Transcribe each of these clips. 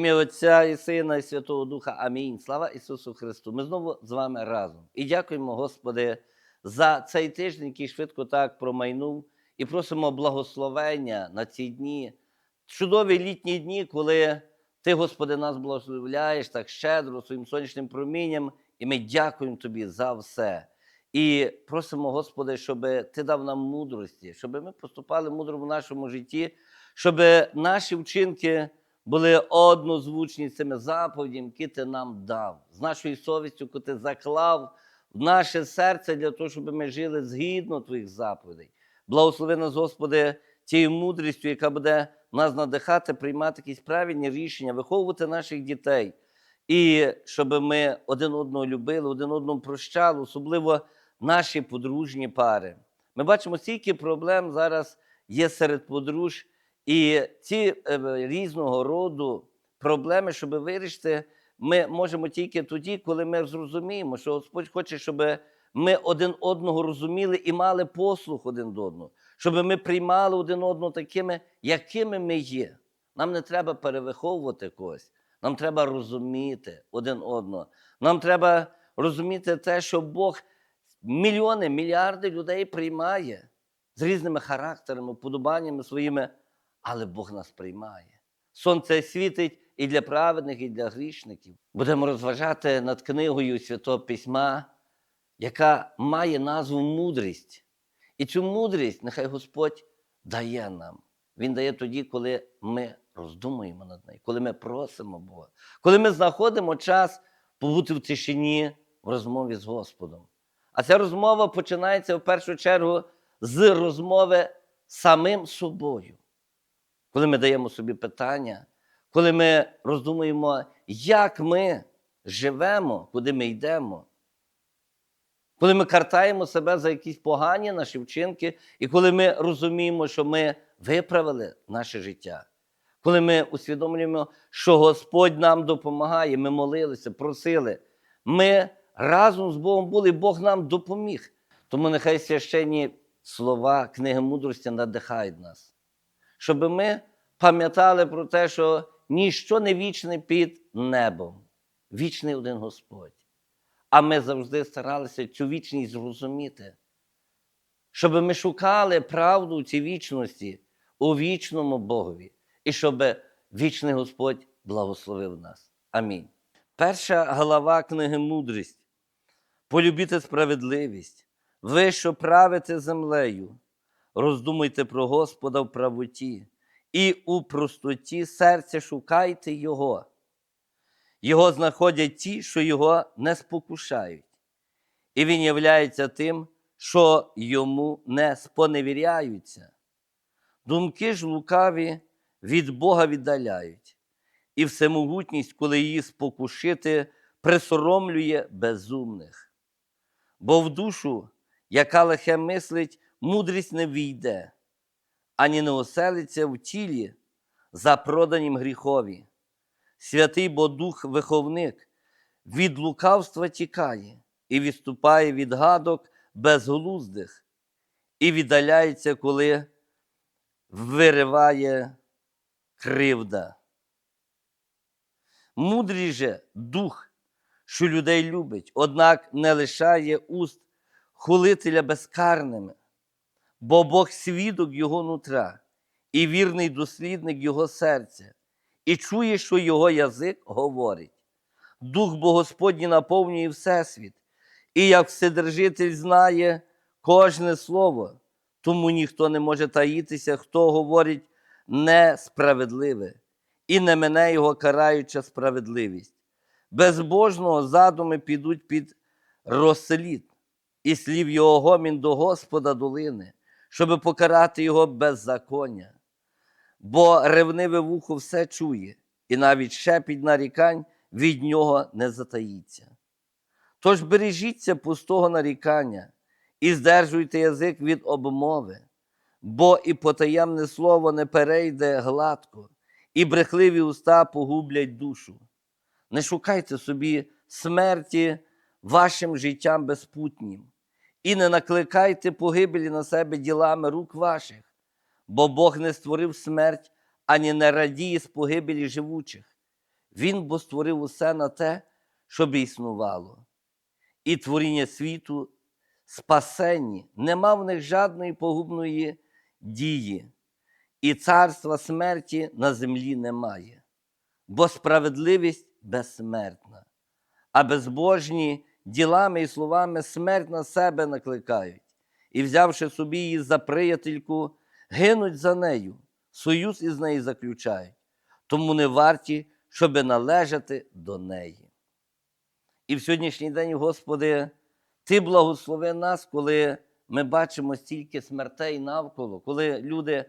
ім'я Отця і Сина, і Святого Духа. Амінь. Слава Ісусу Христу. Ми знову з вами разом. І дякуємо, Господи, за цей тиждень, який швидко так промайнув, і просимо благословення на ці дні, чудові літні дні, коли Ти, Господи, нас благословляєш так щедро своїм сонячним промінням, і ми дякуємо Тобі за все. І просимо, Господи, щоб Ти дав нам мудрості, щоб ми поступали мудро в нашому житті, щоб наші вчинки були однозвучні цими заповідями, які ти нам дав, з нашою совістю, яку ти заклав в наше серце для того, щоб ми жили згідно твоїх заповідей. Благослови нас, Господи, тією мудрістю, яка буде нас надихати, приймати якісь правильні рішення, виховувати наших дітей. І щоб ми один одного любили, один одному прощали, особливо наші подружні пари. Ми бачимо, скільки проблем зараз є серед подружжя, і ці е, різного роду проблеми, щоб вирішити, ми можемо тільки тоді, коли ми зрозуміємо, що Господь хоче, щоб ми один одного розуміли і мали послух один до одного, щоб ми приймали один одного такими, якими ми є. Нам не треба перевиховувати когось, нам треба розуміти один одного. Нам треба розуміти те, що Бог мільйони, мільярди людей приймає з різними характерами, подобаннями своїми, але Бог нас приймає. Сонце світить і для праведних, і для грішників. Будемо розважати над книгою Святого Письма, яка має назву мудрість. І цю мудрість нехай Господь дає нам. Він дає тоді, коли ми роздумуємо над нею, коли ми просимо Бога, коли ми знаходимо час побути в тишині в розмові з Господом. А ця розмова починається в першу чергу з розмови самим собою. Коли ми даємо собі питання, коли ми роздумуємо, як ми живемо, куди ми йдемо, коли ми картаємо себе за якісь погані наші вчинки, і коли ми розуміємо, що ми виправили наше життя, коли ми усвідомлюємо, що Господь нам допомагає, ми молилися, просили, ми разом з Богом були, Бог нам допоміг. Тому нехай священні слова книги мудрості надихають нас, щоб ми пам'ятали про те, що ніщо не вічне під небом, вічний один Господь. А ми завжди старалися цю вічність зрозуміти, щоб ми шукали правду у цій вічності у вічному Богові, і щоб вічний Господь благословив нас. Амінь. Перша глава книги мудрість. Полюбіте справедливість, ви, що правите землею, роздумуйте про Господа в правоті, і у простоті серця шукайте Його. Його знаходять ті, що його не спокушають, і він являється тим, що йому не споневіряються. Думки ж лукаві від Бога віддаляють, і всемогутність, коли її спокушити, присоромлює безумних. Бо в душу, яка лихе мислить, мудрість не війде, ані не оселиться в тілі, запроданім гріхові. Святий бо дух виховник від лукавства тікає і відступає від гадок безглуздих, і віддаляється, коли вириває кривда. Мудрий же дух, що людей любить, однак не лишає уст хулителя безкарними, бо Бог свідок його нутра і вірний дослідник його серця і чує, що його язик говорить. Дух бо Господній наповнює Всесвіт, і як Вседержитель знає кожне слово, тому ніхто не може таїтися, хто говорить несправедливе, і не мене його караюча справедливість. Безбожного задуми підуть під розслід, і слів його гомін до Господа долини, щоби покарати його беззаконня бо ревниве вухо все чує, і навіть шепіт нарікань від нього не затаїться. Тож бережіться пустого нарікання і здержуйте язик від обмови, бо і потаємне слово не перейде гладко, і брехливі уста погублять душу. Не шукайте собі смерті вашим життям безпутнім, і не накликайте погибелі на себе ділами рук ваших бо Бог не створив смерть, ані не радіє з погибелі живучих. Він бо створив усе на те, щоб існувало. І творіння світу спасенні, нема в них жадної погубної дії, і царства смерті на землі немає, бо справедливість безсмертна, а безбожні ділами і словами смерть на себе накликають, і, взявши собі її за приятельку, гинуть за нею, союз із нею заключають, тому не варті, щоби належати до неї. І в сьогоднішній день, Господи, Ти благослови нас, коли ми бачимо стільки смертей навколо, коли люди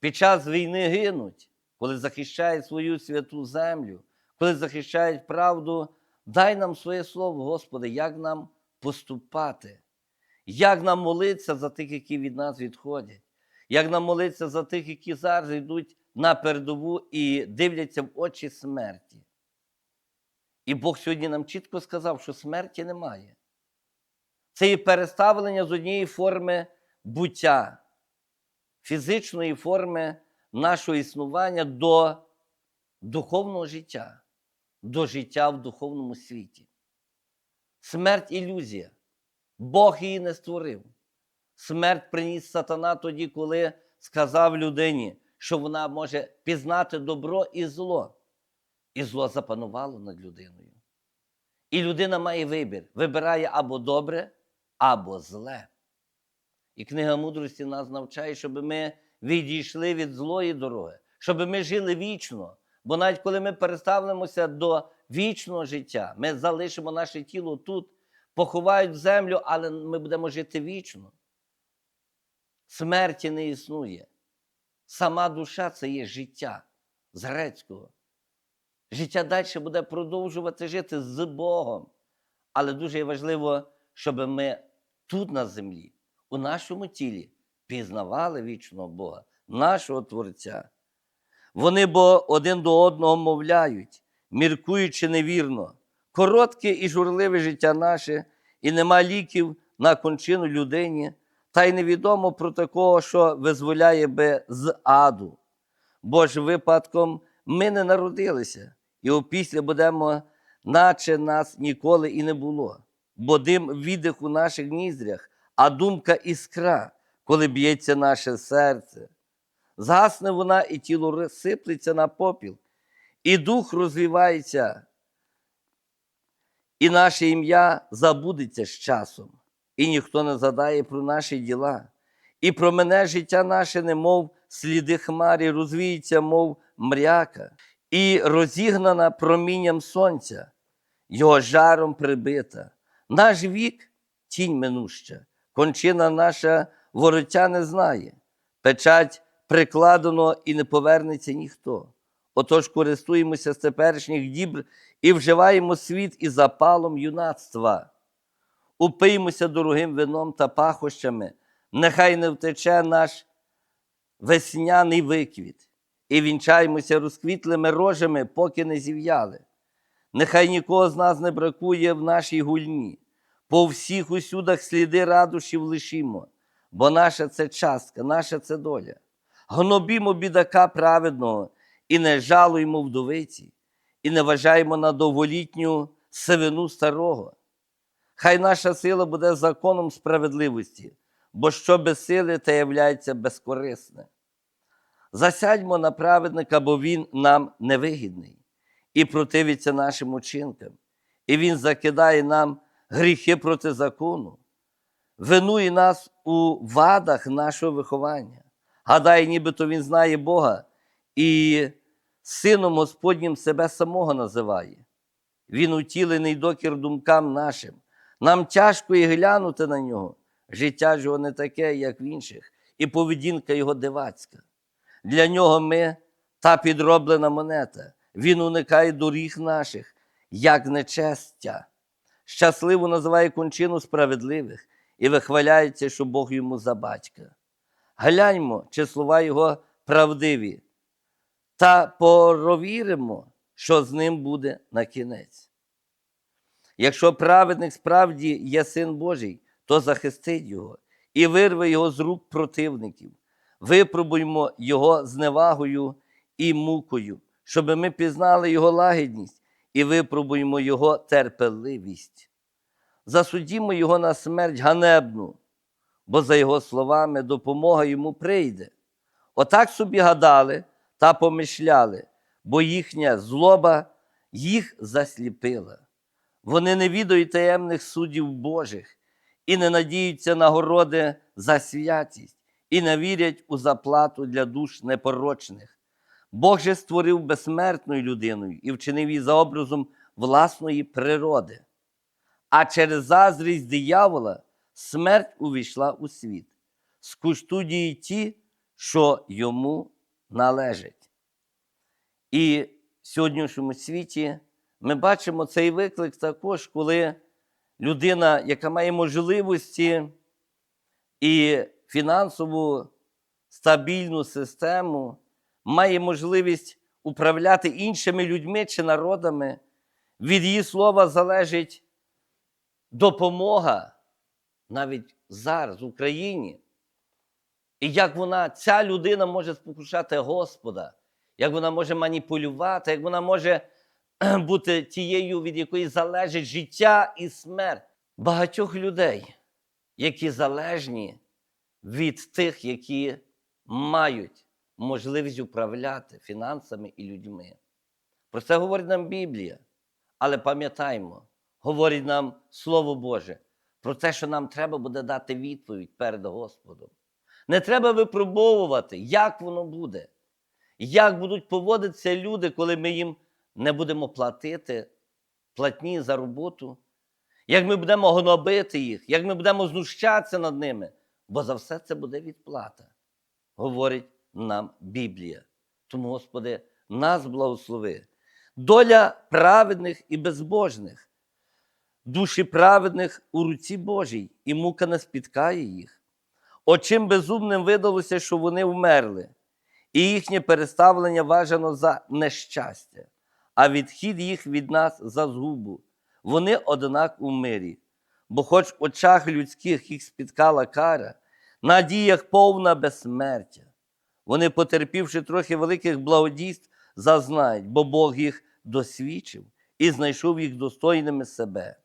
під час війни гинуть, коли захищають свою святу землю, коли захищають правду. Дай нам своє слово, Господи, як нам поступати, як нам молитися за тих, які від нас відходять, як нам молитися за тих, які зараз йдуть на передову і дивляться в очі смерті. І Бог сьогодні нам чітко сказав, що смерті немає. Це і переставлення з однієї форми буття, фізичної форми нашого існування до духовного життя, до життя в духовному світі. Смерть ілюзія. Бог її не створив. Смерть приніс сатана тоді, коли сказав людині, що вона може пізнати добро і зло. І зло запанувало над людиною. І людина має вибір: вибирає або добре, або зле. І книга мудрості нас навчає, щоб ми відійшли від злої дороги, щоб ми жили вічно. Бо навіть коли ми переставимося до вічного життя, ми залишимо наше тіло тут, поховають землю, але ми будемо жити вічно. Смерті не існує. Сама душа це є життя з грецького. Життя далі буде продовжувати жити з Богом. Але дуже важливо, щоб ми тут на землі, у нашому тілі, пізнавали вічного Бога, нашого Творця. Вони бо один до одного мовляють, міркуючи невірно, коротке і журливе життя наше, і нема ліків на кончину людині, та й невідомо про такого, що визволяє би з аду. Бо ж випадком ми не народилися, і опісля будемо, наче нас ніколи і не було, бо дим віддих у наших ніздрях, а думка іскра, коли б'ється наше серце. Згасне вона, і тіло розсиплеться на попіл, і дух розвивається, і наше ім'я забудеться з часом, і ніхто не задає про наші діла. І про мене життя наше, немов сліди хмарі, розвіється, мов мряка, і розігнана промінням сонця, його жаром прибита. Наш вік тінь минуща, кончина наша вороття не знає, печать прикладено і не повернеться ніхто. Отож користуємося з теперішніх дібр і вживаємо світ із запалом юнацтва. Упиймося дорогим вином та пахощами, нехай не втече наш весняний виквіт, і вінчаємося розквітлими рожами, поки не зів'яли. Нехай нікого з нас не бракує в нашій гульні. По всіх усюдах сліди радушів лишімо, бо наша це частка, наша це доля. Гнобімо бідака праведного і не жалуємо вдовиці, і не вважаємо на довголітню сивину старого. Хай наша сила буде законом справедливості, бо що без сили, те являється безкорисне. Засядьмо на праведника, бо він нам невигідний і противиться нашим учинкам, і він закидає нам гріхи проти закону, винує нас у вадах нашого виховання. Гадає, нібито він знає Бога і сином Господнім себе самого називає. Він утілений докір думкам нашим. Нам тяжко і глянути на нього. Життя ж його не таке, як в інших, і поведінка його дивацька. Для нього ми та підроблена монета. Він уникає доріг наших, як нечестя. Щасливо називає кончину справедливих і вихваляється, що Бог йому за батька. Гляньмо, чи слова його правдиві, та провіримо, що з ним буде на кінець. Якщо праведник справді є син Божий, то захистить його і вирве його з рук противників. Випробуймо його зневагою і мукою, щоб ми пізнали Його лагідність і випробуємо Його терпеливість. Засудімо Його на смерть ганебну, бо за Його словами допомога йому прийде. Отак собі гадали та помишляли, бо їхня злоба їх засліпила. Вони не відають таємних суддів Божих і не надіються на городи за святість, і не вірять у заплату для душ непорочних. Бог же створив безсмертною людиною і вчинив її за образом власної природи. А через заздрість диявола смерть увійшла у світ, скуштують її ті, що йому належать. І в сьогоднішньому світі ми бачимо цей виклик також, коли людина, яка має можливості і фінансову стабільну систему, має можливість управляти іншими людьми чи народами, від її слова залежить допомога навіть зараз в Україні. І як вона, ця людина може спокушати Господа, як вона може маніпулювати, як вона може бути тією, від якої залежить життя і смерть багатьох людей, які залежні від тих, які мають можливість управляти фінансами і людьми. Про це говорить нам Біблія. Але пам'ятаймо, говорить нам Слово Боже про те, що нам треба буде дати відповідь перед Господом. Не треба випробовувати, як воно буде, як будуть поводитися люди, коли ми їм не будемо платити платні за роботу, як ми будемо гнобити їх, як ми будемо знущатися над ними, бо за все це буде відплата, говорить нам Біблія. Тому, Господи, нас благослови. Доля праведних і безбожних, душі праведних у руці Божій, і мука не спіткає їх. Очим безумним видалося, що вони вмерли, і їхнє переставлення важено за нещастя, а відхід їх від нас за згубу. Вони однак у мирі, бо хоч в очах людських їх спіткала кара, на діях повна безсмертя. Вони, потерпівши трохи великих благодійств, зазнають, бо Бог їх досвідчив і знайшов їх достойними себе.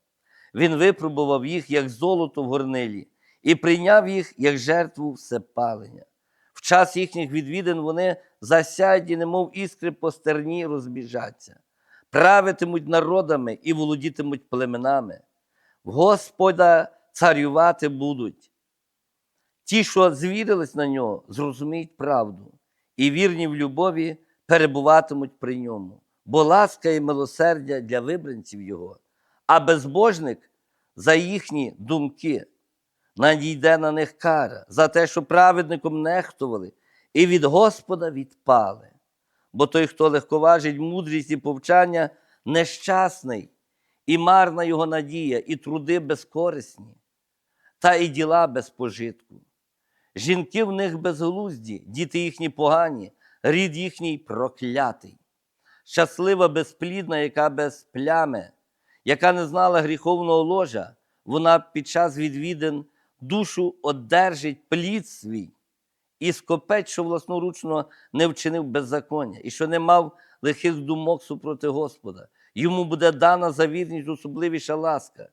Він випробував їх, як золото в горнилі, і прийняв їх як жертву всепалення. В час їхніх відвідин вони засяді, немов іскри по стерні розбіжаться, правитимуть народами і володітимуть племенами. В Господа царювати будуть. Ті, що звірились на нього, зрозуміють правду, і вірні в любові перебуватимуть при ньому, бо ласка і милосердя для вибранців Його, а безбожник за їхні думки надійде на них кара за те, що праведником нехтували і від Господа відпали. Бо той, хто легковажить мудрість і повчання, нещасний, і марна його надія, і труди безкорисні, та і діла без пожитку. Жінки в них безглузді, діти їхні погані, рід їхній проклятий. Щаслива безплідна, яка без плями, яка не знала гріховного ложа, вона під час відвідин душу одержить плід свій, і скопець, що власноручно не вчинив беззаконня, і що не мав лихих думок супроти Господа. Йому буде дана за вірність особливіша ласка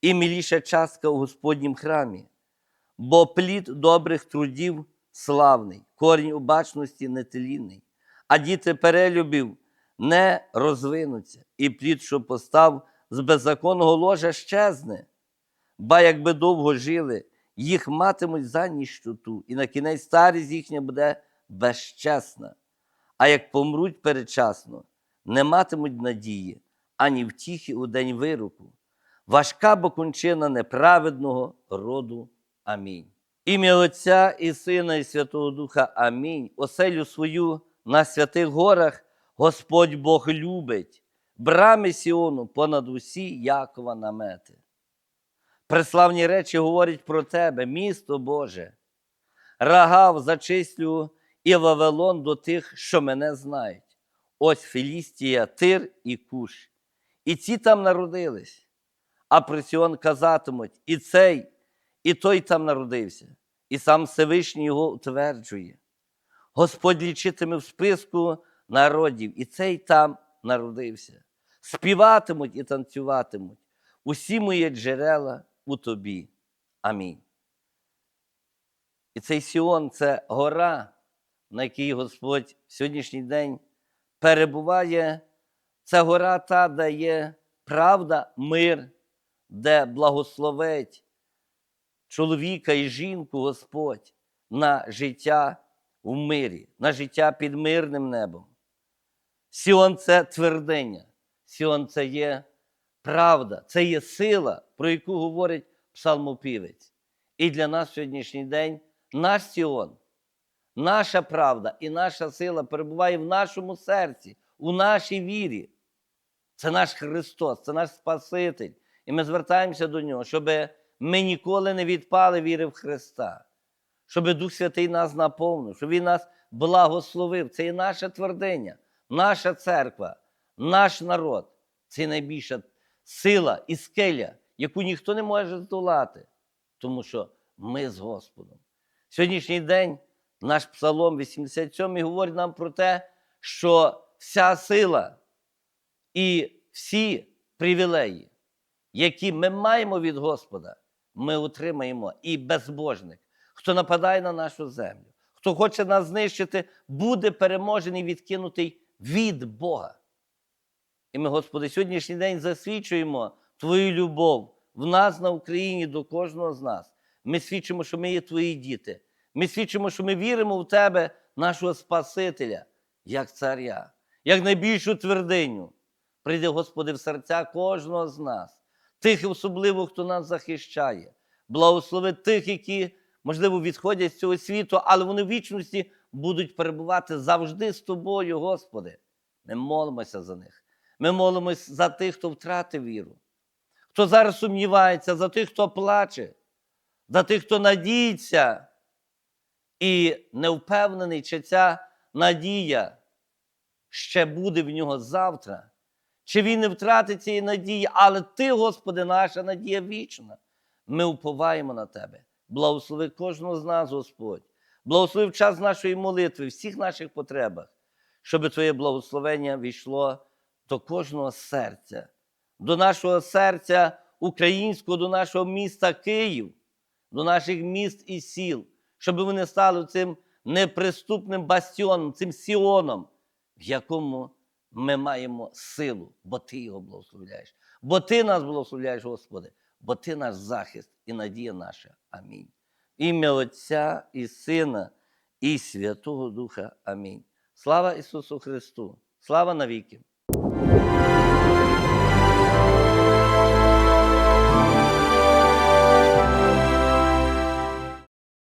і міліша частка у Господнім храмі. Бо плід добрих трудів славний, корінь убачності нетелінний, а діти перелюбів не розвинуться, і плід, що постав з беззаконного ложа, щезне. Ба якби довго жили, їх матимуть за ніщоту, і на кінець старість їхня буде безчесна. А як помруть передчасно, не матимуть надії ані втіхи у день вироку. Важка бо кончина неправедного роду. Амінь. Ім'я Отця і Сина, і Святого Духа. Амінь. Оселю свою на святих горах Господь Бог любить, брами Сіону понад усі Якова намети. Преславні речі говорять про тебе, місто Боже. Рагав зачислю і Вавилон до тих, що мене знають. Ось Філістія, Тир і Куш. І ці там народились, а про Сіон казатимуть, і цей, і той там народився, і сам Всевишній його утверджує. Господь лічитиме в списку народів, і цей там народився. Співатимуть і танцюватимуть. Усі мої джерела у тобі. Амінь. І цей Сіон це гора, на якій Господь в сьогоднішній день перебуває. Це гора та, де є правда, мир, де благословить чоловіка і жінку Господь на життя в мирі, на життя під мирним небом. Сіон це твердиня, Сіон це є правда, це є сила, про яку говорить псалмопівець. І для нас сьогоднішній день наш Сіон, наша правда і наша сила перебуває в нашому серці, у нашій вірі. Це наш Христос, це наш Спаситель. І ми звертаємося до Нього, щоб ми ніколи не відпали віри в Христа, щоб Дух Святий нас наповнив, щоб Він нас благословив. Це є наша твердиня, наша церква, наш народ. Це найбільша сила і скеля, яку ніхто не може здолати, тому що ми з Господом. Сьогоднішній день наш Псалом 87 говорить нам про те, що вся сила і всі привілеї, які ми маємо від Господа, ми отримаємо і безбожник, хто нападає на нашу землю, хто хоче нас знищити, буде переможений, відкинутий від Бога. І ми, Господи, сьогоднішній день засвідчуємо Твою любов в нас на Україні до кожного з нас. Ми свідчимо, що ми є Твої діти. Ми свідчимо, що ми віримо в Тебе, нашого Спасителя, як царя, як найбільшу твердиню. Прийди, Господи, в серця кожного з нас, тих особливо, хто нас захищає. Благослови тих, які, можливо, відходять з цього світу, але вони в вічності будуть перебувати завжди з тобою, Господи. Ми молимося за них. Ми молимося за тих, хто втратив віру, хто зараз сумнівається, за тих, хто плаче, за тих, хто надіється і не впевнений, чи ця надія ще буде в нього завтра, чи він не втратить цієї надії, але Ти, Господи, наша надія вічна. Ми уповаємо на Тебе. Благослови кожного з нас, Господь. Благослови час нашої молитви, всіх наших потребах, щоб Твоє благословення війшло до кожного серця, до нашого серця українського, до нашого міста Київ, до наших міст і сіл, щоб вони стали цим неприступним бастіоном, цим сіоном, в якому ми маємо силу, бо Ти його благословляєш. Бо Ти нас благословляєш, Господи, бо Ти наш захист і надія наша. Амінь. Ім'я Отця і Сина, і Святого Духа. Амінь. Слава Ісусу Христу! Слава навіки!